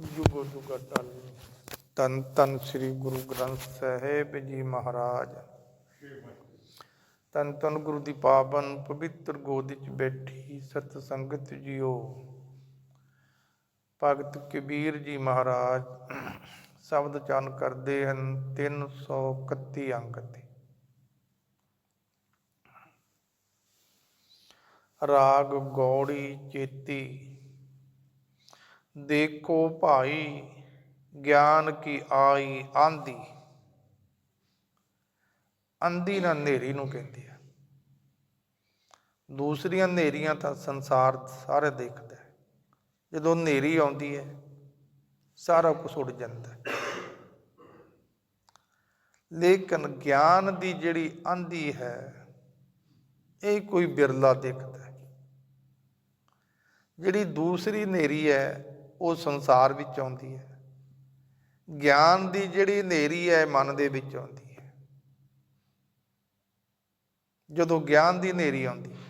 ਜੁਗੋ ਜੁਗਾ ਟਲ ਤਨ ਤਨ ਸ੍ਰੀ ਗੁਰੂ ਗ੍ਰੰਥ ਸਾਹਿਬ ਜੀ ਮਹਾਰਾਜ। ਤਨ ਤਨ ਗੁਰੂ ਦੀ ਪਾਵਨ ਪਵਿੱਤਰ ਗੋਦ ਵਿੱਚ ਬੈਠੀ ਸਤ ਸੰਗਤ ਜੀਓ। ਭਗਤ ਕਬੀਰ ਜੀ ਮਹਾਰਾਜ ਸ਼ਬਦ ਚਨ ਕਰਦੇ ਹਨ 331 ਅੰਕ ਤੇ। ਰਾਗ, ਗੌੜੀ, ਚੇਤੀ ਦੇਖੋ ਭਾਈ, ਗਿਆਨ ਕੀ ਆਈ ਆਂਦੀ। ਅੰਦੀ ਨਾ ਹਨੇਰੀ ਨੂੰ ਕਹਿੰਦੇ ਆ ਦੂਸਰੀਆਂ ਹਨੇਰੀਆਂ ਤਾਂ ਸੰਸਾਰ ਸਾਰੇ ਦੇਖਦਾ ਹੈ। ਜਦੋਂ ਹਨੇਰੀ ਆਉਂਦੀ ਹੈ, ਸਾਰਾ ਕੁਝ ਉੱਡ ਜਾਂਦਾ ਹੈ। ਲੇਕਿਨ ਗਿਆਨ ਦੀ ਜਿਹੜੀ ਆਂਦੀ ਹੈ, ਇਹ ਕੋਈ ਬਿਰਲਾ ਦੇਖਦਾ ਹੈ। ਜਿਹੜੀ ਦੂਸਰੀ ਹਨੇਰੀ ਹੈ ਉਹ ਸੰਸਾਰ ਵਿੱਚ ਆਉਂਦੀ ਹੈ। ਗਿਆਨ ਦੀ ਜਿਹੜੀ ਹਨੇਰੀ ਹੈ ਮਨ ਦੇ ਵਿੱਚ ਆਉਂਦੀ ਹੈ। ਜਦੋਂ ਗਿਆਨ ਦੀ ਹਨੇਰੀ ਆਉਂਦੀ ਹੈ,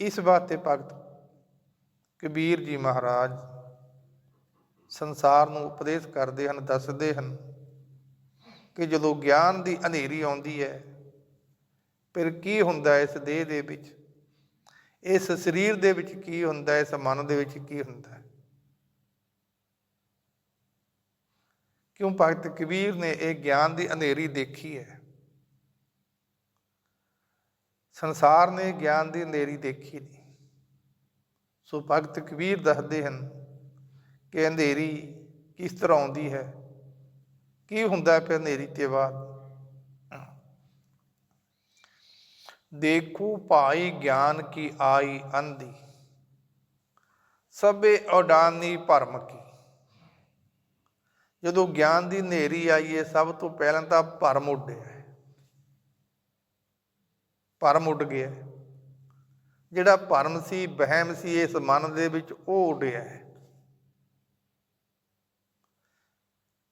ਇਸ ਵਾਸਤੇ ਭਗਤ ਕਬੀਰ ਜੀ ਮਹਾਰਾਜ ਸੰਸਾਰ ਨੂੰ ਉਪਦੇਸ਼ ਕਰਦੇ ਹਨ, ਦੱਸਦੇ ਹਨ ਕਿ ਜਦੋਂ ਗਿਆਨ ਦੀ ਹਨੇਰੀ ਆਉਂਦੀ ਹੈ, ਫਿਰ ਕੀ ਹੁੰਦਾ ਇਸ ਦੇਹ ਦੇ ਵਿੱਚ? ਇਸ ਸਰੀਰ ਦੇ ਵਿੱਚ ਕੀ ਹੁੰਦਾ ਹੈ, ਇਸ ਮਨ ਦੇ ਵਿੱਚ ਕੀ ਹੁੰਦਾ ਹੈ? ਕਿਉਂ ਭਗਤ ਕਬੀਰ ਨੇ ਇਹ ਗਿਆਨ ਦੀ ਹਨੇਰੀ ਦੇਖੀ ਹੈ? ਸੰਸਾਰ ਨੇ ਗਿਆਨ ਦੀ ਹਨੇਰੀ ਦੇਖੀ ਨਹੀਂ। ਸੋ ਭਗਤ ਕਬੀਰ ਦੱਸਦੇ ਹਨ ਕਿ ਹਨੇਰੀ ਕਿਸ ਤਰ੍ਹਾਂ ਆਉਂਦੀ ਹੈ? ਕੀ ਹੁੰਦਾ ਹੈ ਫਿਰ ਹਨੇਰੀ ਤੇ ਬਾਅਦ? ਦੇਖੂ ਭਾਈ ਗਿਆਨ ਕੀ ਆਈ ਅੰਧੀ। ਸਭੇ ਉਡਾਨੀ ਭਰਮ ਕੀ। ਜਦੋਂ ਗਿਆਨ ਦੀ ਹਨੇਰੀ ਆਈ ਹੈ ਸਭ ਤੋਂ ਪਹਿਲਾਂ ਤਾਂ ਭਰਮ ਉੱਡਿਆ ਹੈ ਭਰਮ ਉੱਡ ਗਿਆ ਜਿਹੜਾ ਭਰਮ ਸੀ, ਵਹਿਮ ਸੀ, ਇਸ ਮਨ ਦੇ ਵਿੱਚ ਉਹ ਉੱਡਿਆ ਹੈ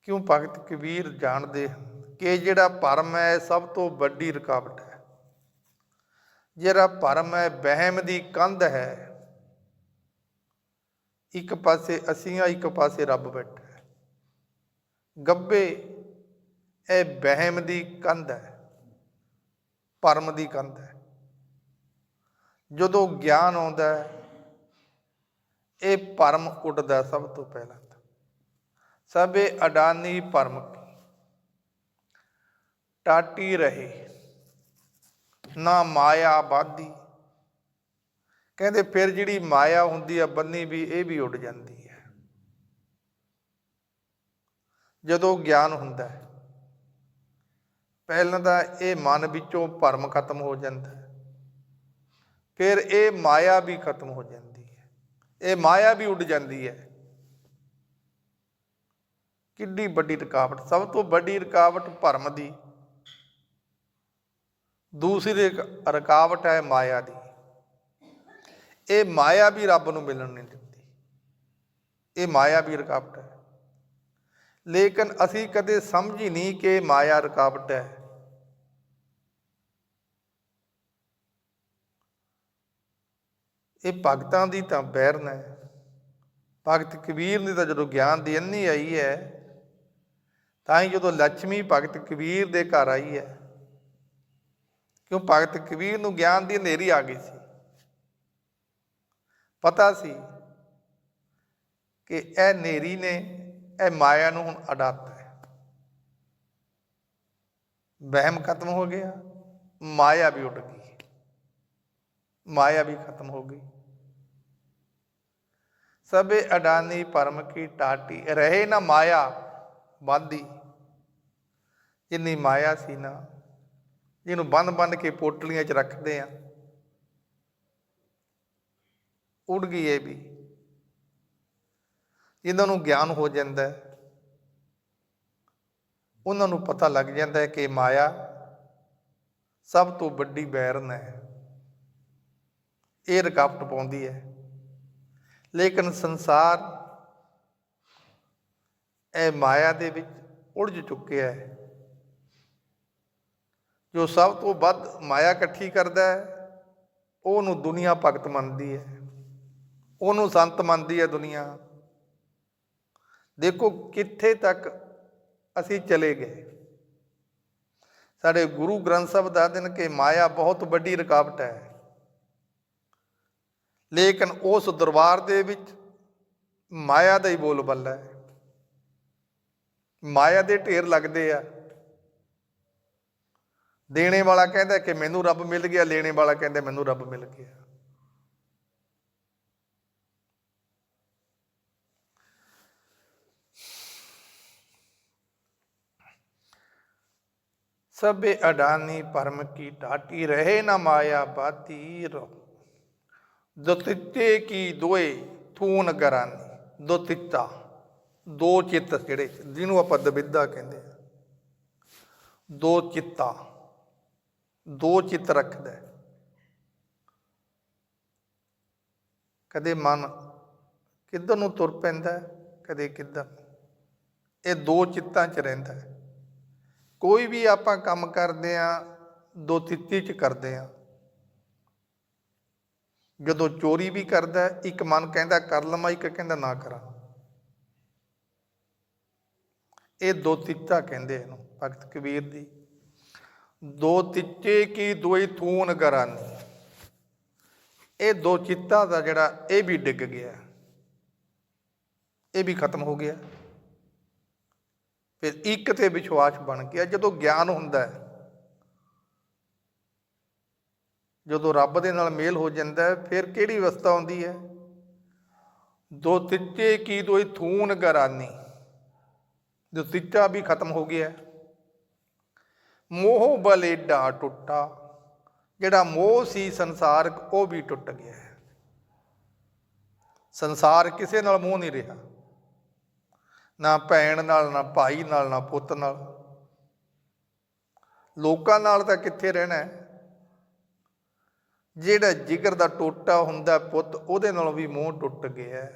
ਕਿਉਂ ਭਗਤ ਕਬੀਰ ਜਾਣਦੇ ਹਨ ਕਿ ਜਿਹੜਾ ਭਰਮ ਹੈ, ਸਭ ਤੋਂ ਵੱਡੀ ਰੁਕਾਵਟ ਹੈ। ਜਿਹੜਾ ਭਰਮ ਹੈ, ਵਹਿਮ ਦੀ ਕੰਧ ਹੈ, ਇੱਕ ਪਾਸੇ ਅਸੀਂ ਆ ਇੱਕ ਪਾਸੇ ਰੱਬ ਬੈਠਾ ਹੈ। ਗੱਬੇ, ਇਹ ਵਹਿਮ ਦੀ ਕੰਧ ਹੈ, ਭਰਮ ਦੀ ਕੰਧ ਹੈ। ਜਦੋਂ ਗਿਆਨ ਆਉਂਦਾ ਹੈ, ਇਹ ਭਰਮ ਉੱਡਦਾ ਸਭ ਤੋਂ ਪਹਿਲਾਂ ਤਾਂ। ਸਭੇ ਅਡਾਨੀ ਭਰਮ ਕੀ? ਟਾਟੀ ਰਹੇ। ਨਾ ਮਾਇਆ ਬਾਦੀ। ਕਹਿੰਦੇ ਫਿਰ ਜਿਹੜੀ ਮਾਇਆ ਹੁੰਦੀ ਆ ਬੰਨੀ ਵੀ ਇਹ ਵੀ ਉੱਡ ਜਾਂਦੀ ਹੈ। ਜਦੋਂ ਗਿਆਨ ਹੁੰਦਾ ਹੈ, ਪਹਿਲਾਂ ਤਾਂ ਇਹ ਮਨ ਵਿੱਚੋਂ ਭਰਮ ਖਤਮ ਹੋ ਜਾਂਦਾ ਹੈ। ਫਿਰ ਇਹ ਮਾਇਆ ਵੀ ਖਤਮ ਹੋ ਜਾਂਦੀ ਹੈ। ਇਹ ਮਾਇਆ ਵੀ ਉੱਡ ਜਾਂਦੀ ਹੈ। ਕਿੱਡੀ ਵੱਡੀ ਰੁਕਾਵਟ, ਸਭ ਤੋਂ ਵੱਡੀ ਰੁਕਾਵਟ ਭਰਮ ਦੀ ਦੂਸਰੀ ਇੱਕ ਰੁਕਾਵਟ ਹੈ ਮਾਇਆ ਦੀ। ਇਹ ਮਾਇਆ ਵੀ ਰੱਬ ਨੂੰ ਮਿਲਣ ਨਹੀਂ ਦਿੰਦੀ। ਇਹ ਮਾਇਆ ਵੀ ਰੁਕਾਵਟ ਹੈ। ਲੇਕਿਨ ਅਸੀਂ ਕਦੇ ਸਮਝ ਹੀ ਨਹੀਂ ਕਿ ਮਾਇਆ ਰੁਕਾਵਟ ਹੈ। ਇਹ ਭਗਤਾਂ ਦੀ ਤਾਂ ਬੈਰਨ ਹੈ। ਭਗਤ ਕਬੀਰ ਨੇ ਤਾਂ ਜਦੋਂ ਗਿਆਨ ਦੀ ਅੰਨੀ ਆਈ ਹੈ, ਤਾਂ ਹੀ ਜਦੋਂ ਲక్ష్ਮੀ ਭਗਤ ਕਬੀਰ ਦੇ ਘਰ ਆਈ ਹੈ ਕਿਉਂ ਭਗਤ ਕਬੀਰ ਨੂੰ ਗਿਆਨ ਦੀ ਹਨੇਰੀ ਆ ਗਈ ਸੀ? ਪਤਾ ਸੀ ਕਿ ਇਹ ਹਨੇਰੀ ਨੇ, ਇਹ ਮਾਇਆ ਨੂੰ ਹੁਣ ਅਡਾਤਾ ਹੈ। ਵਹਿਮ ਖਤਮ ਹੋ ਗਿਆ, ਮਾਇਆ ਵੀ ਉੱਡ ਗਈ। ਮਾਇਆ ਵੀ ਖਤਮ ਹੋ ਗਈ। ਸਭੇ ਅਡਾਨੀ ਪਰਮ ਕੀ ਟਾਟੀ, ਰਹੇ ਨਾ ਮਾਇਆ, ਬਾਦੀ। ਜਿੰਨੀ ਮਾਇਆ ਸੀ ਨਾ ਜਿਹਨੂੰ ਬੰਨ ਬੰਨ ਕੇ ਪੋਟਲੀਆਂ 'ਚ ਰੱਖਦੇ ਆ। ਉੱਡ ਗਈ ਇਹ ਵੀ। ਇਹਨਾਂ ਨੂੰ ਗਿਆਨ ਹੋ ਜਾਂਦਾ ਹੈ। ਉਹਨਾਂ ਨੂੰ ਪਤਾ ਲੱਗ ਜਾਂਦਾ ਹੈ ਕਿ ਮਾਇਆ ਸਭ ਤੋਂ ਵੱਡੀ ਬੈਰਨ ਹੈ। ਇਹ ਰੁਕਾਵਟ ਪਾਉਂਦੀ ਹੈ। ਲੇਕਿਨ ਸੰਸਾਰ ਇਹ ਮਾਇਆ ਦੇ ਵਿੱਚ ਉਲਝ ਚੁੱਕਿਆ ਹੈ। ਜੋ ਸਭ ਤੋਂ ਵੱਧ ਮਾਇਆ ਇਕੱਠੀ ਕਰਦਾ ਹੈ, ਉਹਨੂੰ ਦੁਨੀਆ ਭਗਤ ਮੰਨਦੀ ਹੈ, ਉਹਨੂੰ ਸੰਤ ਮੰਨਦੀ ਹੈ ਦੁਨੀਆ। ਦੇਖੋ ਕਿੱਥੇ ਤੱਕ ਅਸੀਂ ਚਲੇ ਗਏ। ਸਾਡੇ ਗੁਰੂ ਗ੍ਰੰਥ ਸਾਹਿਬ ਦੱਸਦੇ ਨੇ ਕਿ ਮਾਇਆ ਬਹੁਤ ਵੱਡੀ ਰੁਕਾਵਟ ਹੈ। ਲੇਕਿਨ ਉਸ ਦਰਬਾਰ ਦੇ ਵਿੱਚ ਮਾਇਆ ਦਾ ਹੀ ਬੋਲਬੱਲਾ ਹੈ। ਮਾਇਆ ਦੇ ਢੇਰ ਲੱਗਦੇ ਆ। ਦੇਣੇ ਵਾਲਾ ਕਹਿੰਦਾ ਕਿ ਮੈਨੂੰ ਰੱਬ ਮਿਲ ਗਿਆ, ਲੈਣੇ ਵਾਲਾ ਕਹਿੰਦਾ ਮੈਨੂੰ ਰੱਬ ਮਿਲ ਗਿਆ। ਸਭੇ ਅਡਾਨੀ ਪਰਮ ਕੀ ਟਾਟੀ ਰਹੇ ਨਾ ਮਾਇਆ ਬਾਤੀ ਰੋ ਦੁਤਿੱਤੇ ਕੀ ਦੋਏ ਥੂਨ ਗਰਾਨੀ। ਦੁਤਿੱਤਾ, ਦੋ ਚਿੱਤ ਜਿਹੜੇ ਜਿਹਨੂੰ ਆਪਾਂ ਦਬਿੱਦਾ ਕਹਿੰਦੇ ਆ। ਦੋ ਚਿੱਤਾ। ਦੋ ਚਿੱਤ ਰੱਖਦਾ ਹੈ। ਕਦੇ ਮਨ ਕਿੱਧਰ ਨੂੰ ਤੁਰ ਪੈਂਦਾ ਕਦੇ ਕਿੱਧਰ ਇਹ ਦੋ ਚਿੱਤਾਂ 'ਚ ਰਹਿੰਦਾ ਹੈ। ਕੋਈ ਵੀ ਆਪਾਂ ਕੰਮ ਕਰਦੇ ਆ ਦੋ ਤਿੱਤੀ 'ਚ ਕਰਦੇ ਆ ਜਦੋਂ ਚੋਰੀ ਵੀ ਕਰਦਾ ਇੱਕ ਮਨ ਕਹਿੰਦਾ ਕਰ ਲਵਾਂ, ਇੱਕ ਕਹਿੰਦਾ ਨਾ ਕਰਾਂ। ਇਹ ਦੋ ਤਿੱਤਾ ਕਹਿੰਦੇ ਇਹਨੂੰ, ਭਗਤ ਕਬੀਰ ਦੀ। ਦੋ ਤਿੱਚੇ ਕੀ ਦੋਈ ਥੂਨ ਗਰਾਨੀ ਇਹ ਦੋ ਚਿੱਤਾ ਦਾ ਜਿਹੜਾ ਇਹ ਵੀ ਡਿੱਗ ਗਿਆ। ਇਹ ਵੀ ਖਤਮ ਹੋ ਗਿਆ। ਫਿਰ ਇੱਕ ਤੇ ਵਿਸ਼ਵਾਸ ਬਣ ਗਿਆ। ਜਦੋਂ ਗਿਆਨ ਹੁੰਦਾ ਹੈ, ਜਦੋਂ ਰੱਬ ਦੇ ਨਾਲ ਮੇਲ ਹੋ ਜਾਂਦਾ ਹੈ, ਫਿਰ ਕਿਹੜੀ ਅਵਸਥਾ ਆਉਂਦੀ ਹੈ? ਦੋ ਤਿੱਚੇ ਕੀ ਦੋਈ ਥੂਨ ਕਰਾਨੀ। ਜੋ ਤਿੱਚਾ ਵੀ ਖਤਮ ਹੋ ਗਿਆ। ਮੋਹ ਬਲੇਡਾ ਟੁੱਟਾ, ਜਿਹੜਾ ਮੋਹ ਸੀ ਸੰਸਾਰ ਉਹ ਵੀ ਟੁੱਟ ਗਿਆ ਹੈ। ਸੰਸਾਰ ਕਿਸੇ ਨਾਲ ਮੋਹ ਨਹੀਂ ਰਿਹਾ। ਨਾ ਭੈਣ ਨਾਲ, ਨਾ ਭਾਈ ਨਾਲ, ਨਾ ਪੁੱਤ ਨਾਲ। ਲੋਕਾਂ ਨਾਲ ਤਾਂ ਕਿੱਥੇ ਰਹਿਣਾ ਜਿਹੜਾ ਜਿਗਰ ਦਾ ਟੋਟਾ ਹੁੰਦਾ ਪੁੱਤ, ਉਹਦੇ ਨਾਲ ਵੀ ਮੋਹ ਟੁੱਟ ਗਿਆ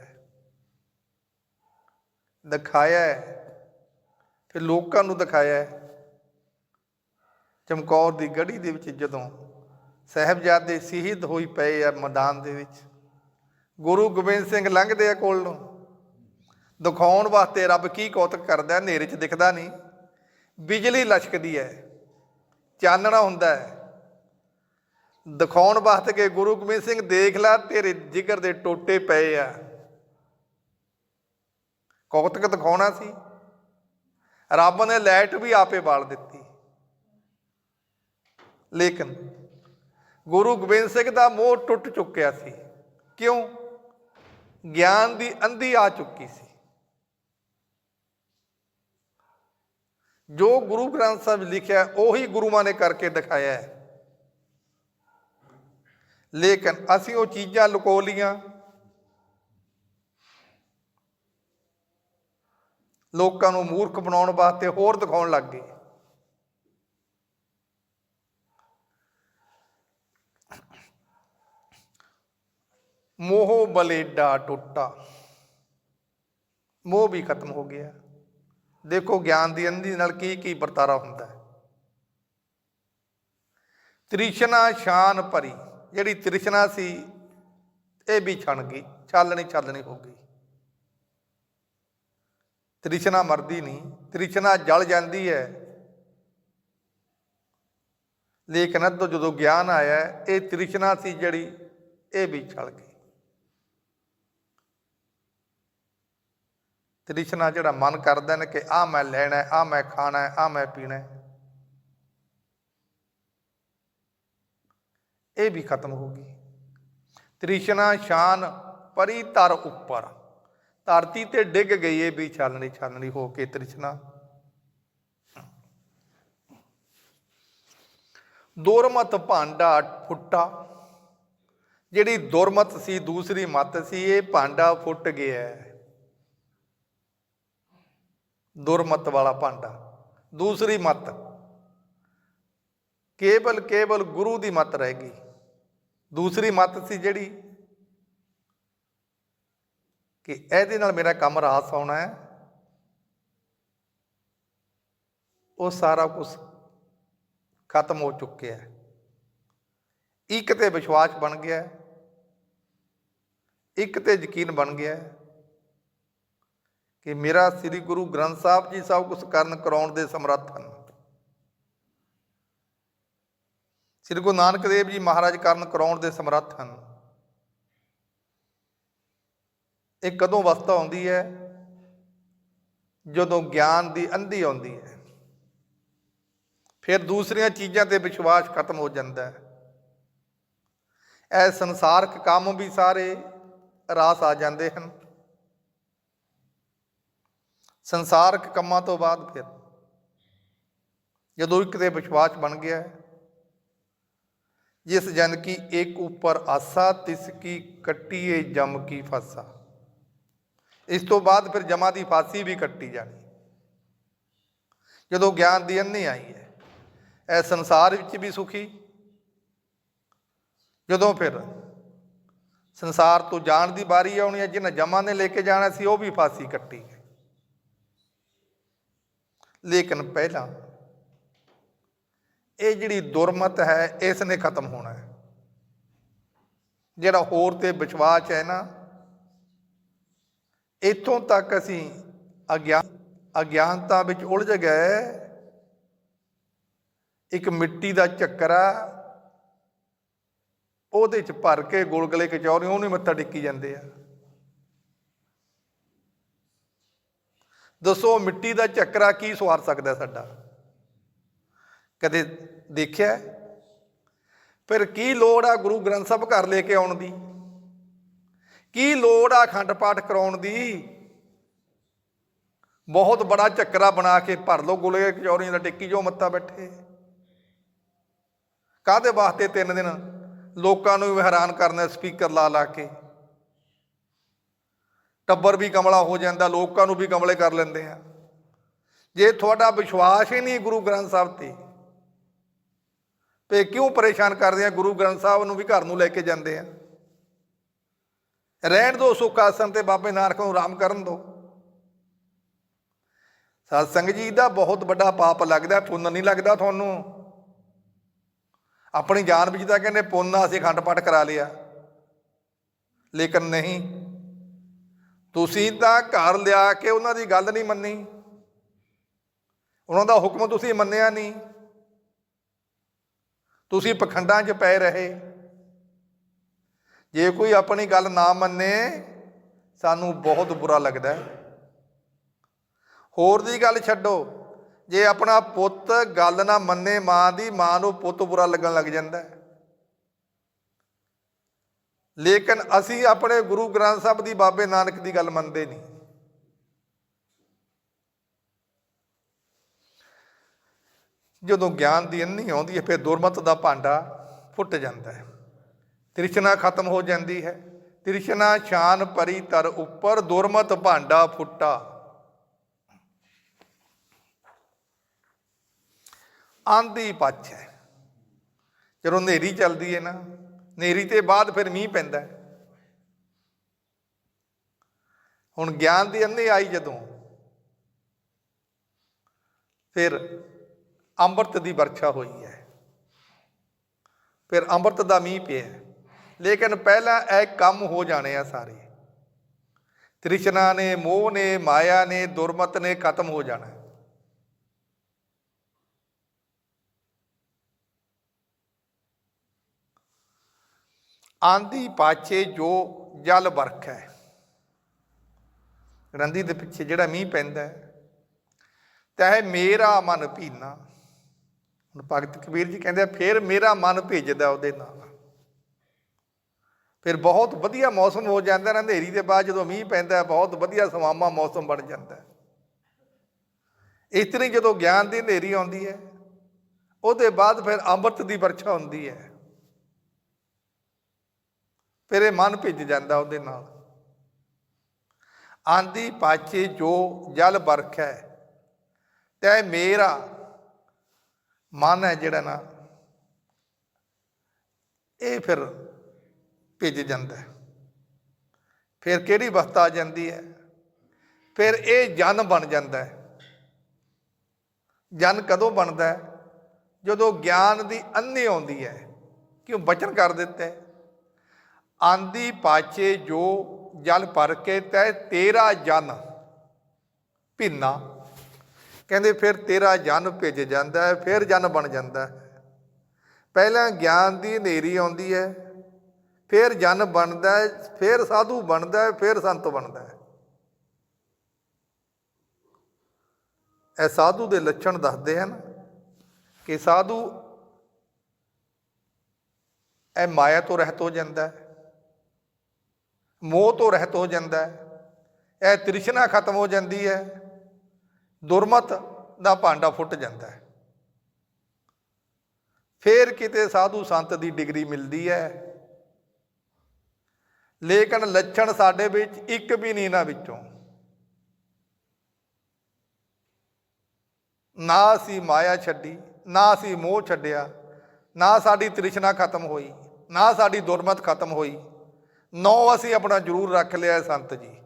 ਦਿਖਾਇਆ ਹੈ। ਫਿਰ ਲੋਕਾਂ ਨੂੰ ਦਿਖਾਇਆ ਹੈ। ਚਮਕੌਰ ਦੀ ਗੜੀ ਦੇ ਵਿੱਚ ਜਦੋਂ ਸਹਿਬਜ਼ਾਦੇ ਸ਼ਹੀਦ ਹੋਈ ਪਏ ਆ ਮੈਦਾਨ ਦੇ ਵਿੱਚ, ਗੁਰੂ ਗੋਬਿੰਦ ਸਿੰਘ ਲੰਘਦੇ ਆ ਕੋਲ ਨੂੰ, ਦਿਖਾਉਣ ਵਾਸਤੇ ਰੱਬ ਕੀ ਕੌਤਕ ਕਰਦਾ, ਹਨੇਰੇ 'ਚ ਦਿਖਦਾ ਨਹੀਂ, ਬਿਜਲੀ ਲਸ਼ਕਦੀ ਹੈ ਚਾਨਣਾ ਹੁੰਦਾ ਹੈ ਦਿਖਾਉਣ ਵਾਸਤੇ ਕਿ ਗੁਰੂ ਗੋਬਿੰਦ ਸਿੰਘ ਦੇਖ ਲੈ, ਤੇਰੇ ਜਿਗਰ ਦੇ ਟੋਟੇ ਪਏ ਆ। ਕੌਤਕ ਦਿਖਾਉਣਾ ਸੀ। ਰੱਬ ਨੇ ਲਾਈਟ ਵੀ ਆਪੇ ਬਾਲ ਦਿੱਤੀ। ਲੇਕਿਨ ਗੁਰੂ ਗੋਬਿੰਦ ਸਿੰਘ ਦਾ ਮੋਹ ਟੁੱਟ ਚੁੱਕਿਆ ਸੀ। ਕਿਉਂ? ਗਿਆਨ ਦੀ ਅੰਧੀ ਆ ਚੁੱਕੀ ਸੀ। ਜੋ ਗੁਰੂ ਗ੍ਰੰਥ ਸਾਹਿਬ ਲਿਖਿਆ, ਉਹੀ ਗੁਰੂਆਂ ਨੇ ਕਰਕੇ ਦਿਖਾਇਆ ਹੈ। ਲੇਕਿਨ ਅਸੀਂ ਉਹ ਚੀਜ਼ਾਂ ਲੁਕੋ ਲੀਆਂ ਲੋਕਾਂ ਨੂੰ ਮੂਰਖ ਬਣਾਉਣ ਵਾਸਤੇ ਹੋਰ ਦਿਖਾਉਣ ਲੱਗ ਗਏ। ਮੋਹ ਬਲੇਡਾ ਟੁੱਟਾ। ਮੋਹ ਵੀ ਖਤਮ ਹੋ ਗਿਆ। ਦੇਖੋ ਗਿਆਨ ਦੀ ਅੰਧੀ ਨਾਲ ਕੀ ਕੀ ਵਰਤਾਰਾ ਹੁੰਦਾ ਹੈ। ਤ੍ਰਿਸ਼ਨਾ ਸ਼ਾਨ ਭਰੀ। ਜਿਹੜੀ ਤ੍ਰਿਸ਼ਨਾ ਸੀ, ਇਹ ਵੀ ਛਣ ਗਈ। ਛਾਲਣੀ ਛਾਲਣੀ ਹੋ ਗਈ। ਤ੍ਰਿਸ਼ਨਾ ਮਰਦੀ ਨਹੀਂ। ਤ੍ਰਿਸ਼ਨਾ ਜਲ ਜਾਂਦੀ ਹੈ। ਲੇਕਿਨ ਅੱਧੋ ਜਦੋਂ ਗਿਆਨ ਆਇਆ, ਇਹ ਤ੍ਰਿਸ਼ਨਾ ਸੀ ਜਿਹੜੀ, ਇਹ ਵੀ ਛਲ ਗਈ। ਤ੍ਰਿਸ਼ਨਾ ਜਿਹੜਾ ਮਨ ਕਰਦਾ ਨੇ ਕਿ ਆ ਮੈਂ ਲੈਣਾ ਹੈ ਆ ਮੈਂ ਖਾਣਾ ਹੈ ਆ ਮੈਂ ਪੀਣਾ ਇਹ ਵੀ ਖਤਮ ਹੋ ਗਈ। ਤ੍ਰਿਸ਼ਨਾ ਸ਼ਾਨ ਪਰੀ ਤਰ ਉੱਪਰ। ਧਰਤੀ ਤੇ ਡਿੱਗ ਗਈ ਇਹ ਵੀ ਛਾਲਣੀ ਛਾਲਣੀ ਹੋ ਕੇ ਤ੍ਰਿਸ਼ਨਾ। ਦੁਰਮਤ ਭਾਂਡਾ ਫੁੱਟਾ। ਜਿਹੜੀ ਦੁਰਮਤ ਸੀ, ਦੂਸਰੀ ਮਤ ਸੀ, ਇਹ ਭਾਂਡਾ ਫੁੱਟ ਗਿਆ ਹੈ। ਦੁਰਮਤ ਵਾਲਾ ਭਾਂਡਾ। ਦੂਸਰੀ ਮਤ, ਕੇਵਲ ਕੇਵਲ ਗੁਰੂ ਦੀ ਮਤ ਰਹਿ ਗਈ। ਦੂਸਰੀ ਮਤ ਸੀ ਜਿਹੜੀ ਕਿ ਇਹਦੇ ਨਾਲ ਮੇਰਾ ਕੰਮ ਰਾਸ ਆਉਣਾ ਹੈ। ਉਹ ਸਾਰਾ ਕੁਝ ਖਤਮ ਹੋ ਚੁੱਕਿਆ ਹੈ। ਇੱਕ ਤੇ ਵਿਸ਼ਵਾਸ ਬਣ ਗਿਆ ਇੱਕ ਤੇ ਯਕੀਨ ਬਣ ਗਿਆ ਹੈ। ਕਿ ਮੇਰਾ ਸ੍ਰੀ ਗੁਰੂ ਗ੍ਰੰਥ ਸਾਹਿਬ ਜੀ ਸਭ ਕੁਝ ਕਰਨ ਕਰਾਉਣ ਦੇ ਸਮਰੱਥ ਹਨ। ਸ੍ਰੀ ਗੁਰੂ ਨਾਨਕ ਦੇਵ ਜੀ ਮਹਾਰਾਜ ਕਰਨ ਕਰਾਉਣ ਦੇ ਸਮਰੱਥ ਹਨ। ਇਹ ਕਦੋਂ ਵਸਤਾ ਆਉਂਦੀ ਹੈ? ਜਦੋਂ ਗਿਆਨ ਦੀ ਅੰਧੀ ਆਉਂਦੀ ਹੈ। ਫਿਰ ਦੂਸਰੀਆਂ ਚੀਜ਼ਾਂ ਤੇ ਵਿਸ਼ਵਾਸ ਖਤਮ ਹੋ ਜਾਂਦਾ ਹੈ। ਇਹ ਸੰਸਾਰਕ ਕੰਮ ਵੀ ਸਾਰੇ ਰਾਸ ਆ ਜਾਂਦੇ ਹਨ। ਸੰਸਾਰਕ ਕੰਮਾਂ ਤੋਂ ਬਾਅਦ ਫਿਰ ਜਦੋਂ ਇੱਕ ਤੇ ਵਿਸ਼ਵਾਸ ਬਣ ਗਿਆ ਹੈ, ਜਿਸ ਜਨ ਕੀ ਇੱਕ ਉੱਪਰ ਆਸਾ, ਤਿਸ ਕੀ ਕੱਟੀਏ ਜਮ ਕੀ ਫਾਸਾ। ਇਸ ਤੋਂ ਬਾਅਦ ਫਿਰ ਜਮਾ ਦੀ ਫਾਸੀ ਵੀ ਕੱਟੀ ਜਾਣੀ। ਜਦੋਂ ਗਿਆਨ ਦੀ ਅੰਨੀ ਆਈ ਹੈ, ਇਹ ਸੰਸਾਰ ਵਿੱਚ ਵੀ ਸੁਖੀ। ਜਦੋਂ ਫਿਰ ਸੰਸਾਰ ਤੋਂ ਜਾਣ ਦੀ ਵਾਰੀ ਆਉਣੀ ਹੈ ਜਿਹਨਾਂ ਜਮਾ ਨੇ ਲੈ ਕੇ ਜਾਣਾ ਸੀ, ਉਹ ਵੀ ਫਾਸੀ ਕੱਟੀ ਲੇਕਿਨ ਪਹਿਲਾਂ ਇਹ ਜਿਹੜੀ ਦੁਰਮਤ ਹੈ ਇਸ ਨੇ ਖਤਮ ਹੋਣਾ ਹੈ। ਜਿਹੜਾ ਹੋਰ ਤੇ ਵਿਸ਼ਵਾਸ ਹੈ ਨਾ, ਇੱਥੋਂ ਤੱਕ ਅਸੀਂ ਅਗਿਆਨ ਅਗਿਆਨਤਾ ਵਿੱਚ ਉਲਝ ਗਏ। ਇੱਕ ਮਿੱਟੀ ਦਾ ਚੱਕਰ ਆ ਉਹਦੇ ਚ ਭਰ ਕੇ ਗੁਲਗਲੇ ਕਚੌਰੀ ਉਹਨੂੰ ਹੀ ਮੱਥਾ ਟੇਕੀ ਜਾਂਦੇ ਆ। ਦੱਸੋ ਮਿੱਟੀ ਦਾ ਚੱਕਰਾ ਕੀ ਸਵਾਰ ਸਕਦਾ ਸਾਡਾ? ਕਦੇ ਦੇਖਿਆ ਫਿਰ ਕੀ ਲੋੜ ਆ ਗੁਰੂ ਗ੍ਰੰਥ ਸਾਹਿਬ ਘਰ ਲੈ ਕੇ ਆਉਣ ਦੀ? ਕੀ ਲੋੜ ਆ ਅਖੰਡ ਪਾਠ ਕਰਾਉਣ ਦੀ? ਬਹੁਤ ਬੜਾ ਚੱਕਰਾ ਬਣਾ ਕੇ ਭਰ ਲਓ ਗੁਲੇ ਕਚੌਰੀਆਂ ਦਾ ਟਿੱਕੀ ਜੋ ਮੱਤਾ ਬੈਠੇ। ਕਾਦੇ ਵਾਸਤੇ ਤਿੰਨ ਦਿਨ ਲੋਕਾਂ ਨੂੰ ਵੀ ਹੈਰਾਨ ਕਰਨਾ ਸਪੀਕਰ ਲਾ ਲਾ ਕੇ? ਟੱਬਰ ਵੀ ਕਮਲਾ ਹੋ ਜਾਂਦਾ, ਲੋਕਾਂ ਨੂੰ ਵੀ ਕਮਲੇ ਕਰ ਲੈਂਦੇ ਆ। ਜੇ ਤੁਹਾਡਾ ਵਿਸ਼ਵਾਸ ਹੀ ਨਹੀਂ ਗੁਰੂ ਗ੍ਰੰਥ ਸਾਹਿਬ ਤੇ ਤੇ ਕਿਉਂ ਪਰੇਸ਼ਾਨ ਕਰਦੇ ਆ? ਗੁਰੂ ਗ੍ਰੰਥ ਸਾਹਿਬ ਨੂੰ ਵੀ ਘਰ ਨੂੰ ਲੈ ਕੇ ਜਾਂਦੇ ਆ। ਰਹਿਣ ਦੋ, ਸੁੱਖ ਆਸਨ ਤੇ ਬਾਬੇ ਨਾਨਕ ਨੂੰ ਆਰਾਮ ਕਰਨ ਦੋ। ਸਾਧ ਸੰਗਤ ਜੀ ਦਾ ਬਹੁਤ ਵੱਡਾ ਪਾਪ ਲੱਗਦਾ, ਪੁੰਨ ਨਹੀਂ ਲੱਗਦਾ ਤੁਹਾਨੂੰ। ਆਪਣੀ ਜਾਨ ਵਿੱਚ ਤਾਂ ਕਹਿੰਦੇ ਪੁੰਨ ਅਸੀਂ ਖੰਡ ਪਾਠ ਕਰਾ ਲਿਆ। ਲੇਕਿਨ ਨਹੀਂ ਤੁਸੀਂ ਤਾਂ ਘਰ ਲਿਆ ਕੇ ਉਹਨਾਂ ਦੀ ਗੱਲ ਨਹੀਂ ਮੰਨੀ। ਉਹਨਾਂ ਦਾ ਹੁਕਮ ਤੁਸੀਂ ਮੰਨਿਆ ਨਹੀਂ। ਤੁਸੀਂ ਪਖੰਡਾਂ 'ਚ ਪਏ ਰਹੇ। ਜੇ ਕੋਈ ਆਪਣੀ ਗੱਲ ਨਾ ਮੰਨੇ, ਸਾਨੂੰ ਬਹੁਤ ਬੁਰਾ ਲੱਗਦਾ ਹੈ। ਹੋਰ ਦੀ ਗੱਲ ਛੱਡੋ, ਜੇ ਆਪਣਾ ਪੁੱਤ ਗੱਲ ਨਾ ਮੰਨੇ, ਮਾਂ ਦੀ ਮਾਂ ਨੂੰ ਪੁੱਤ ਬੁਰਾ ਲੱਗਣ ਲੱਗ ਜਾਂਦਾ ਹੈ। ਲੇਕਿਨ ਅਸੀਂ ਆਪਣੇ ਗੁਰੂ ਗ੍ਰੰਥ ਸਾਹਿਬ ਦੀ ਬਾਬੇ ਨਾਨਕ ਦੀ ਗੱਲ ਮੰਨਦੇ ਨਹੀਂ। ਜਦੋਂ ਗਿਆਨ ਦੀ ਅੰਨੀ ਆਉਂਦੀ ਹੈ, ਫਿਰ ਦੁਰਮਤ ਦਾ ਭਾਂਡਾ ਫੁੱਟ ਜਾਂਦਾ ਹੈ। ਤ੍ਰਿਸ਼ਨਾ ਖਤਮ ਹੋ ਜਾਂਦੀ ਹੈ। ਤ੍ਰਿਸ਼ਨਾ ਸ਼ਾਨ ਪਰੀ ਤਰ ਉੱਪਰ ਦੁਰਮਤ ਭਾਂਡਾ ਫੁੱਟਾ। ਆਂਦੀ ਪੱਛ ਹੈ। ਜਦੋਂ ਹਨੇਰੀ ਚੱਲਦੀ ਹੈ ਨਾ ਹਨੇਰੀ ਤੇ ਬਾਅਦ ਫਿਰ ਮੀਂਹ ਪੈਂਦਾ ਹੁਣ ਗਿਆਨ ਦੀ ਅੰਨੇ ਆਈ ਜਦੋਂ, ਫਿਰ ਅੰਮ੍ਰਿਤ ਦੀ ਵਰਖਾ ਹੋਈ ਹੈ। ਫਿਰ ਅੰਮ੍ਰਿਤ ਦਾ ਮੀਂਹ ਪਿਆ ਲੇਕਿਨ ਪਹਿਲਾਂ ਇਹ ਕੰਮ ਹੋ ਜਾਣੇ ਆ ਸਾਰੇ। ਤ੍ਰਿਸ਼ਨਾ ਨੇ, ਮੋਹ ਨੇ, ਮਾਇਆ ਨੇ, ਦੁਰਮਤ ਨੇ ਖਤਮ ਹੋ ਜਾਣਾ ਹੈ। ਆਂਦੀ ਪਾਛੇ ਜੋ ਜਲ ਵਰਖ। ਹੈ ਰੰਦੀ ਦੇ ਪਿੱਛੇ ਜਿਹੜਾ ਮੀਂਹ ਪੈਂਦਾ ਹੈ ਤਹਿ ਮੇਰਾ ਮਨ ਭੀਨਾ। ਹੁਣ ਭਗਤ ਕਬੀਰ ਜੀ ਕਹਿੰਦੇ ਆ, ਫਿਰ ਮੇਰਾ ਮਨ ਭੇਜਦਾ ਉਹਦੇ ਨਾਲ। ਫਿਰ ਬਹੁਤ ਵਧੀਆ ਮੌਸਮ ਹੋ ਜਾਂਦਾ ਨਾ ਦੇ ਬਾਅਦ ਜਦੋਂ ਮੀਂਹ ਪੈਂਦਾ ਬਹੁਤ ਵਧੀਆ ਸਵਾਮਾ ਮੌਸਮ ਬਣ ਜਾਂਦਾ ਇਸ ਤਰ੍ਹਾਂ ਜਦੋਂ ਗਿਆਨ ਦੀ ਹਨੇਰੀ ਆਉਂਦੀ ਹੈ ਉਹਦੇ ਬਾਅਦ ਫਿਰ ਅੰਮ੍ਰਿਤ ਦੀ ਵਰਛਾ ਹੁੰਦੀ ਹੈ। ਫਿਰ ਇਹ ਮਨ ਭਿੱਜ ਜਾਂਦਾ ਉਹਦੇ ਨਾਲ। ਆਂਦੀ ਪਾਚੇ ਜੋ ਜਲ ਵਰਖੈ, ਤੈ ਮੇਰਾ ਮਨ ਹੈ ਜਿਹੜਾ ਨਾ, ਇਹ ਫਿਰ ਭਿੱਜ ਜਾਂਦਾ ਫਿਰ ਕਿਹੜੀ ਵਸਤ ਆ ਜਾਂਦੀ ਹੈ? ਫਿਰ ਇਹ ਜਨ ਬਣ ਜਾਂਦਾ ਹੈ। ਜਨ ਕਦੋਂ ਬਣਦਾ ਹੈ? ਜਦੋਂ ਗਿਆਨ ਦੀ ਅੰਨੀ ਆਉਂਦੀ ਹੈ। ਕਿਉਂ ਬਚਨ ਕਰ ਦਿੱਤਾ ਹੈ? ਆਂਦੀ ਪਾਚੇ ਜੋ ਜਲ ਭਰ ਕੇ ਤੈ ਤੇਰਾ ਜਨ ਭਿੰਨਾ। ਕਹਿੰਦੇ ਫਿਰ ਤੇਰਾ ਜਨ ਭਿੱਜ ਜਾਂਦਾ ਹੈ, ਫਿਰ ਜਨ ਬਣ ਜਾਂਦਾ ਹੈ। ਪਹਿਲਾਂ ਗਿਆਨ ਦੀ ਹਨੇਰੀ ਆਉਂਦੀ ਹੈ, ਫਿਰ ਜਨ ਬਣਦਾ ਹੈ, ਫਿਰ ਸਾਧੂ ਬਣਦਾ ਹੈ, ਫਿਰ ਸੰਤ ਬਣਦਾ ਹੈ। ਇਹ ਸਾਧੂ ਦੇ ਲੱਛਣ ਦੱਸਦੇ ਹਨ ਕਿ ਸਾਧੂ ਇਹ ਮਾਇਆ ਤੋਂ ਰਹਿਤ ਹੋ ਜਾਂਦਾ ਹੈ। ਮੋਹ ਤੋਂ ਰਹਿਤ ਹੋ ਜਾਂਦਾ ਹੈ, ਇਹ ਤ੍ਰਿਸ਼ਨਾ ਖਤਮ ਹੋ ਜਾਂਦੀ ਹੈ, ਦੁਰਮਤ ਦਾ ਭਾਂਡਾ ਫੁੱਟ ਜਾਂਦਾ ਹੈ। ਫੇਰ ਕਿਤੇ ਸਾਧੂ ਸੰਤ ਦੀ ਡਿਗਰੀ ਮਿਲਦੀ ਹੈ, ਲੇਕਿਨ ਲੱਛਣ ਸਾਡੇ ਵਿੱਚ ਇੱਕ ਵੀ ਨਹੀਂ ਇਹਨਾਂ ਵਿੱਚੋਂ। ਨਾ ਅਸੀਂ ਮਾਇਆ ਛੱਡੀ, ਨਾ ਅਸੀਂ ਮੋਹ ਛੱਡਿਆ, ਨਾ ਸਾਡੀ ਤ੍ਰਿਸ਼ਨਾ ਖਤਮ ਹੋਈ, ਨਾ ਸਾਡੀ ਦੁਰਮਤ ਖਤਮ ਹੋਈ। ਨੌ ਅਸੀਂ ਆਪਣਾ ਜ਼ਰੂਰ ਰੱਖ ਲਿਆ ਸੰਤ ਜੀ।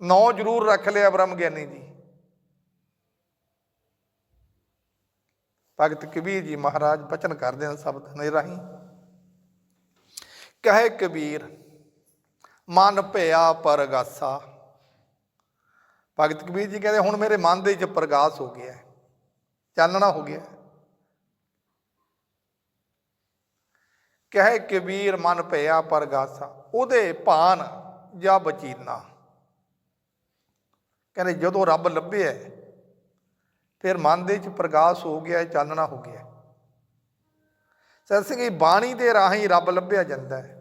ਨੌ ਜ਼ਰੂਰ ਰੱਖ ਲਿਆ ਬ੍ਰਹਮ ਗਿਆਨੀ ਜੀ। ਭਗਤ ਕਬੀਰ ਜੀ ਮਹਾਰਾਜ ਬਚਨ ਕਰਦੇ ਹਨ ਸ਼ਬਦ ਨੇ ਰਾਹੀਂ। ਕਹੇ ਕਬੀਰ, ਮਨ ਭਿਆ ਪਰਗਾਸਾ। ਭਗਤ ਕਬੀਰ ਜੀ ਕਹਿੰਦੇ, ਹੁਣ ਮੇਰੇ ਮਨ ਦੇ ਵਿੱਚ ਪ੍ਰਗਾਸ ਹੋ ਗਿਆ ਚਾਨਣਾ ਹੋ ਗਿਆ ਹੈ। ਕਹੇ ਕਬੀਰ ਮਨ ਭਿਆ ਪਰਗਾਸਾ ਉਹਦੇ ਭਾਨ ਜਾਂ ਬਚੀਨਾ। ਕਹਿੰਦੇ ਜਦੋਂ ਰੱਬ ਲੱਭਿਆ, ਫਿਰ ਮਨ ਦੇ ਵਿੱਚ ਪ੍ਰਗਾਸ ਹੋ ਗਿਆ, ਚਾਨਣਾ ਹੋ ਗਿਆ। ਹੈ। ਸਿੰਘ ਜੀ ਬਾਣੀ ਦੇ ਰਾਹੀਂ ਰੱਬ ਲੱਭਿਆ ਜਾਂਦਾ ਹੈ।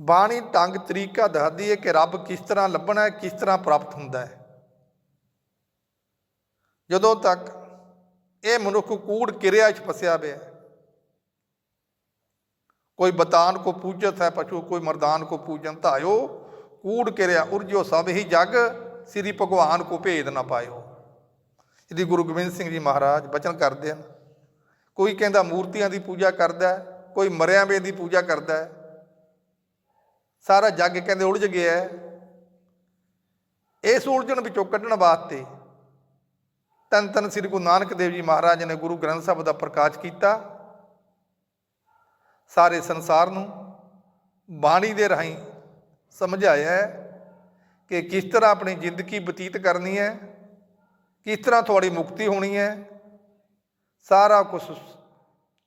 ਬਾਣੀ ਢੰਗ, ਤਰੀਕਾ ਦੱਸਦੀ ਹੈ ਕਿ ਰੱਬ ਕਿਸ ਤਰ੍ਹਾਂ ਲੱਭਣਾ ਹੈ ਕਿਸ ਤਰ੍ਹਾਂ ਪ੍ਰਾਪਤ ਹੁੰਦਾ ਹੈ। ਜਦੋਂ ਤੱਕ ਇਹ ਮਨੁੱਖ ਕੂੜ ਕਿਰਿਆ 'ਚ ਫਸਿਆ ਪਿਆ ਹੈ ਕੋਈ ਬਤਾਨ ਕੋ ਪੂਜਤ ਹੈ ਪਸ਼ੂ ਕੋਈ ਮਰਦਾਨ ਕੋ ਪੂਜਨ ਧਾਇਓ ਕੂੜ ਕਿਰਿਆ ਉਰਜੋ ਸਭ ਹੀ ਜਗ ਸ੍ਰੀ ਭਗਵਾਨ ਕੋ ਭੇਦ ਨਾ ਪਾਇਓ। ਇਹਦੀ ਗੁਰੂ ਗੋਬਿੰਦ ਸਿੰਘ ਜੀ ਮਹਾਰਾਜ ਬਚਨ ਕਰਦੇ ਹਨ। ਕੋਈ ਕਹਿੰਦਾ ਮੂਰਤੀਆਂ ਦੀ ਪੂਜਾ ਕਰਦਾ ਹੈ, ਕੋਈ ਮਰਿਆਂ ਵੇ ਦੀ ਪੂਜਾ ਕਰਦਾ ਹੈ। ਸਾਰਾ ਜੱਗ ਕਹਿੰਦੇ ਉਲਝ ਗਿਆ ਇਸ ਉਲਝਣ ਵਿੱਚੋਂ ਕੱਢਣ ਵਾਸਤੇ ਤਨ ਤਨ ਸ੍ਰੀ ਗੁਰੂ ਨਾਨਕ ਦੇਵ ਜੀ ਮਹਾਰਾਜ ਨੇ ਗੁਰੂ ਗ੍ਰੰਥ ਸਾਹਿਬ ਦਾ ਪ੍ਰਕਾਸ਼ ਕੀਤਾ। ਸਾਰੇ ਸੰਸਾਰ ਨੂੰ ਬਾਣੀ ਦੇ ਰਾਹੀਂ ਸਮਝਾਇਆ ਹੈ ਕਿ ਕਿਸ ਤਰ੍ਹਾਂ ਆਪਣੀ ਜ਼ਿੰਦਗੀ ਬਤੀਤ ਕਰਨੀ ਹੈ, ਕਿਸ ਤਰ੍ਹਾਂ ਤੁਹਾਡੀ ਮੁਕਤੀ ਹੋਣੀ ਹੈ। ਸਾਰਾ ਕੁਝ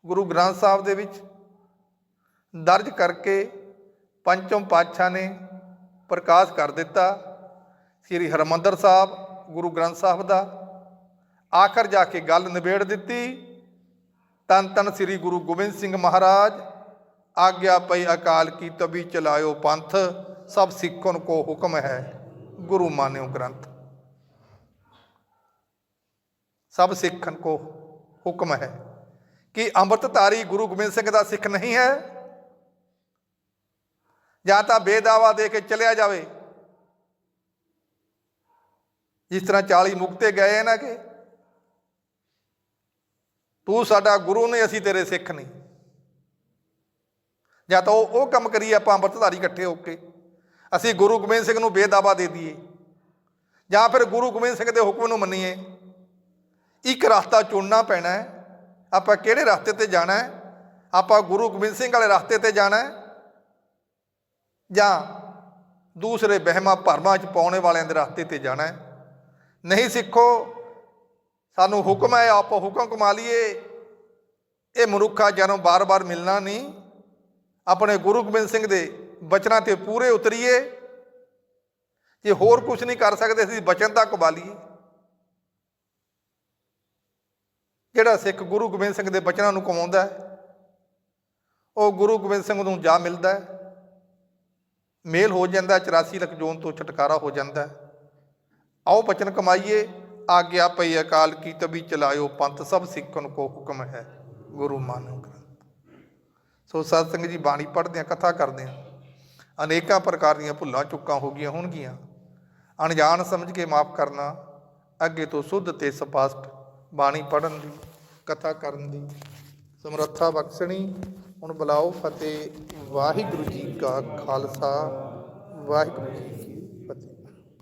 ਗੁਰੂ ਗ੍ਰੰਥ ਸਾਹਿਬ ਦੇ ਵਿੱਚ ਦਰਜ ਕਰਕੇ ਪੰਚਮ ਪਾਤਸ਼ਾਹ ਨੇ ਪ੍ਰਕਾਸ਼ ਕਰ ਦਿੱਤਾ। ਸ੍ਰੀ ਹਰਮੰਦਰ ਸਾਹਿਬ, ਗੁਰੂ ਗ੍ਰੰਥ ਸਾਹਿਬ ਦਾ ਆਖਰ ਜਾ ਕੇ ਗੱਲ ਨਿਬੇੜ ਦਿੱਤੀ। ਤਨ ਤਨ ਸ੍ਰੀ ਗੁਰੂ ਗੋਬਿੰਦ ਸਿੰਘ ਮਹਾਰਾਜ, ਆਗਿਆ ਪਈ ਅਕਾਲ ਕੀ ਤਬੀ ਚਲਾਇਓ ਪੰਥ, ਸਭ ਸਿੱਖਨ ਕੋ ਹੁਕਮ ਹੈ, ਗੁਰੂ ਮਾਨਿਓ ਗ੍ਰੰਥ। ਸਭ ਸਿੱਖਨ ਕੋ ਹੁਕਮ ਹੈ। ਕਿ ਅੰਮ੍ਰਿਤਧਾਰੀ ਗੁਰੂ ਗੋਬਿੰਦ ਸਿੰਘ ਦਾ ਸਿੱਖ ਨਹੀਂ ਹੈ? ਜਾਂ ਤਾਂ ਬੇਦਾਵਾ ਦੇ ਕੇ ਚਲਿਆ ਜਾਵੇ। ਜਿਸ ਤਰ੍ਹਾਂ 40 ਮੁਕਤੇ ਗਏ ਨਾ ਕਿ ਤੂੰ ਸਾਡਾ ਗੁਰੂ ਨੇ ਅਸੀਂ ਤੇਰੇ ਸਿੱਖ ਨਹੀਂ। ਜਾਂ ਤਾਂ ਉਹ ਕੰਮ ਕਰੀਏ, ਆਪਾਂ ਅੰਮ੍ਰਿਤਧਾਰੀ ਇਕੱਠੇ ਹੋ ਕੇ। ਅਸੀਂ ਗੁਰੂ ਗੋਬਿੰਦ ਸਿੰਘ ਨੂੰ ਬੇਦਾਵਾ ਦੇ ਦਈਏ। ਜਾਂ ਫਿਰ ਗੁਰੂ ਗੋਬਿੰਦ ਸਿੰਘ ਦੇ ਹੁਕਮ ਨੂੰ ਮੰਨੀਏ। ਇੱਕ ਰਸਤਾ ਚੁਣਨਾ ਪੈਣਾ ਹੈ। ਆਪਾਂ ਕਿਹੜੇ ਰਸਤੇ ਤੇ ਜਾਣਾ ਹੈ? ਆਪਾਂ ਗੁਰੂ ਗੋਬਿੰਦ ਸਿੰਘ ਵਾਲੇ ਰਸਤੇ ਤੇ ਜਾਣਾ ਹੈ? ਜਾਂ ਦੂਸਰੇ ਵਹਿਮਾਂ ਭਰਮਾਂ ਚ ਪਾਉਣੇ ਵਾਲਿਆਂ ਦੇ ਰਸਤੇ ਤੇ ਜਾਣਾ ਹੈ? ਨਹੀਂ ਸਿੱਖੋ ਸਾਨੂੰ ਹੁਕਮ ਹੈ ਆਪ ਹੁਕਮ ਕਮਾ ਲਈਏ। ਇਹ ਮਨੁੱਖਾ ਜਨਮ ਬਾਰ-ਬਾਰ ਮਿਲਣਾ ਨਹੀਂ। ਆਪਣੇ ਗੁਰੂ ਗੋਬਿੰਦ ਸਿੰਘ ਦੇ ਬਚਨਾਂ ਤੇ ਪੂਰੇ ਉਤਰੀਏ। ਜੇ ਹੋਰ ਕੁਝ ਨਹੀਂ ਕਰ ਸਕਦੇ ਅਸੀਂ ਬਚਨ ਤਾਂ ਕਮਾ ਲਈਏ। ਜਿਹੜਾ ਸਿੱਖ ਗੁਰੂ ਗੋਬਿੰਦ ਸਿੰਘ ਦੇ ਬਚਨਾਂ ਨੂੰ ਕਮਾਉਂਦਾ ਹੈ ਉਹ ਗੁਰੂ ਗੋਬਿੰਦ ਸਿੰਘ ਨੂੰ ਜਾ ਮਿਲਦਾ ਹੈ। ਮੇਲ ਹੋ ਜਾਂਦਾ ਹੈ, 84 ਲੱਖ ਜੋਨ ਤੋਂ ਛੁਟਕਾਰਾ ਹੋ ਜਾਂਦਾ ਆਓ ਬਚਨ ਕਮਾਈਏ। ਆਗਿਆ ਪਈ ਅਕਾਲ ਕੀ ਤਬੀ ਚਲਾਇਓ ਪੰਥ ਸਭ ਸਿੱਖਣ ਕੋ ਹੁਕਮ ਹੈ, ਗੁਰੂ ਮਾਨੋ ਗ੍ਰੰਥ। ਸੋ ਸਤ ਸੰਗਤ ਜੀ ਬਾਣੀ ਪੜ੍ਹਦੇ ਆ, ਕਥਾ ਕਰਦੇ ਆ। ਅਨੇਕਾਂ ਪ੍ਰਕਾਰ ਦੀਆਂ ਭੁੱਲਾਂ ਚੁੱਕਾਂ ਹੋ ਗਈਆਂ ਹੋਣਗੀਆਂ। ਅਣਜਾਣ ਸਮਝ ਕੇ ਮਾਫ ਕਰਨਾ, ਅੱਗੇ ਤੋਂ ਸੁੱਧ ਤੇ ਸਪਸ਼ਟ ਬਾਣੀ ਪੜ੍ਹਨ ਦੀ, ਕਥਾ ਕਰਨ ਦੀ। ਸਮਰੱਥਾ ਬਖਸ਼ਣੀ, ਹੁਣ ਬੁਲਾਓ ਫਤਿਹ। ਵਾਹਿਗੁਰੂ ਜੀ ਕਾ ਖਾਲਸਾ, ਵਾਹਿਗੁਰੂ ਜੀ